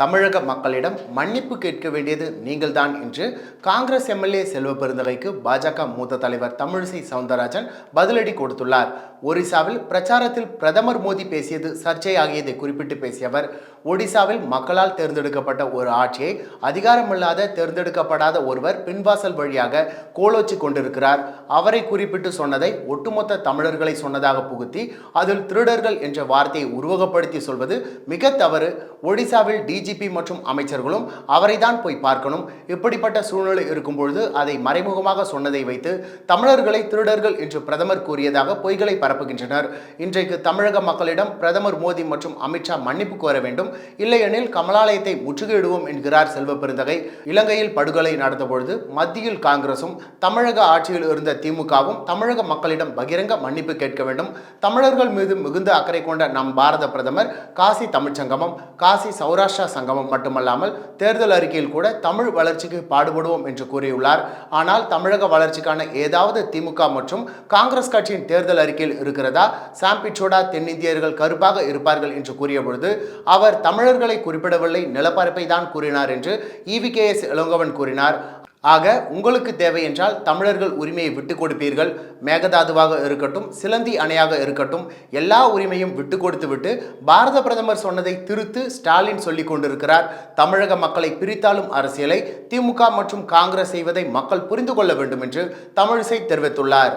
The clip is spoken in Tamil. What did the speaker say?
தமிழக மக்களிடம் மன்னிப்பு கேட்க வேண்டியது நீங்கள்தான் என்று காங்கிரஸ் எம்எல்ஏ செல்வ பெருந்தகைக்கு பாஜக மூத்த தலைவர் தமிழிசை சவுந்தரராஜன் பதிலடி கொடுத்துள்ளார். ஒரிசாவில் பிரச்சாரத்தில் பிரதமர் மோடி பேசியது சர்ச்சையாகியதை குறிப்பிட்டு பேசிய அவர் ஒடிசாவில் மக்களால் தேர்ந்தெடுக்கப்பட்ட ஒரு ஆட்சியை அதிகாரமில்லாத தேர்ந்தெடுக்கப்படாத ஒருவர் பின்வாசல் வழியாக கோலோச்சி கொண்டிருக்கிறார். அவரை குறிப்பிட்டு சொன்னதை ஒட்டுமொத்த தமிழர்களை சொன்னதாக புகுத்தி அதில் திருடர்கள் என்ற வார்த்தையை உருவகப்படுத்தி சொல்வது மிக தவறு. ஒடிசாவில் டிஜி டிஜிபி மற்றும் அமைச்சர்களும் அவரை தான் போய் பார்க்கணும். இப்படிப்பட்ட சூழ்நிலை இருக்கும்பொழுது அதை மறைமுகமாக சொன்னதை வைத்து தமிழர்களை திருடர்கள் என்று பிரதமர் கூறியதாக பொய்களை பரப்புகின்றனர். இன்றைக்கு தமிழக மக்களிடம் பிரதமர் மோடி மற்றும் அமித்ஷா மன்னிப்பு கோர வேண்டும். இல்லையெனில் கமலாலயத்தை முற்றுகையிடுவோம் என்கிறார் செல்வ பெருந்தகை. இலங்கையில் படுகொலை நடந்தபொழுது மத்தியில் காங்கிரசும் தமிழக ஆட்சியில் இருந்த திமுகவும் தமிழக மக்களிடம் பகிரங்க மன்னிப்பு கேட்க வேண்டும். தமிழர்கள் மீது மிகுந்த அக்கறை கொண்ட நம் பாரத பிரதமர் காசி தமிழ்ச்சங்கமம் காசி சௌராஷ்டிரா சங்கமம் மட்டுமல்லாமல் தேர்தல் அறிக்கையில் கூட தமிழ் வளர்ச்சிக்கு பாடுபடுவோம் என்று கூறியுள்ளார். ஆனால் தமிழக வளர்ச்சிக்கான ஏதாவது திமுக மற்றும் காங்கிரஸ் கட்சியின் தேர்தல் அறிக்கையில் இருக்கிறதா? சாம்பிச்சோடா தென்னிந்தியர்கள் கருப்பாக இருப்பார்கள் என்று கூறிய பொழுது அவர் தமிழர்களை குறிப்பிடவில்லை நிலப்பரப்பை தான் கூறினார் என்று இவிகேஎஸ் இளங்கோவன் கூறினார். ஆக உங்களுக்கு தேவை என்றால் தமிழர்கள் உரிமையை விட்டு கொடுப்பீர்கள். மேகதாதுவாக இருக்கட்டும் சிலந்தி அணையாக இருக்கட்டும் எல்லா உரிமையும் விட்டு கொடுத்து விட்டு பாரத பிரதமர் சொன்னதை திருத்து ஸ்டாலின் சொல்லிக் கொண்டிருக்கிறார். தமிழக மக்களை பிரித்தாலும் அரசியலை திமுக மற்றும் காங்கிரஸ் செய்வதை மக்கள் புரிந்து கொள்ள வேண்டும் என்று தமிழிசை தெரிவித்துள்ளார்.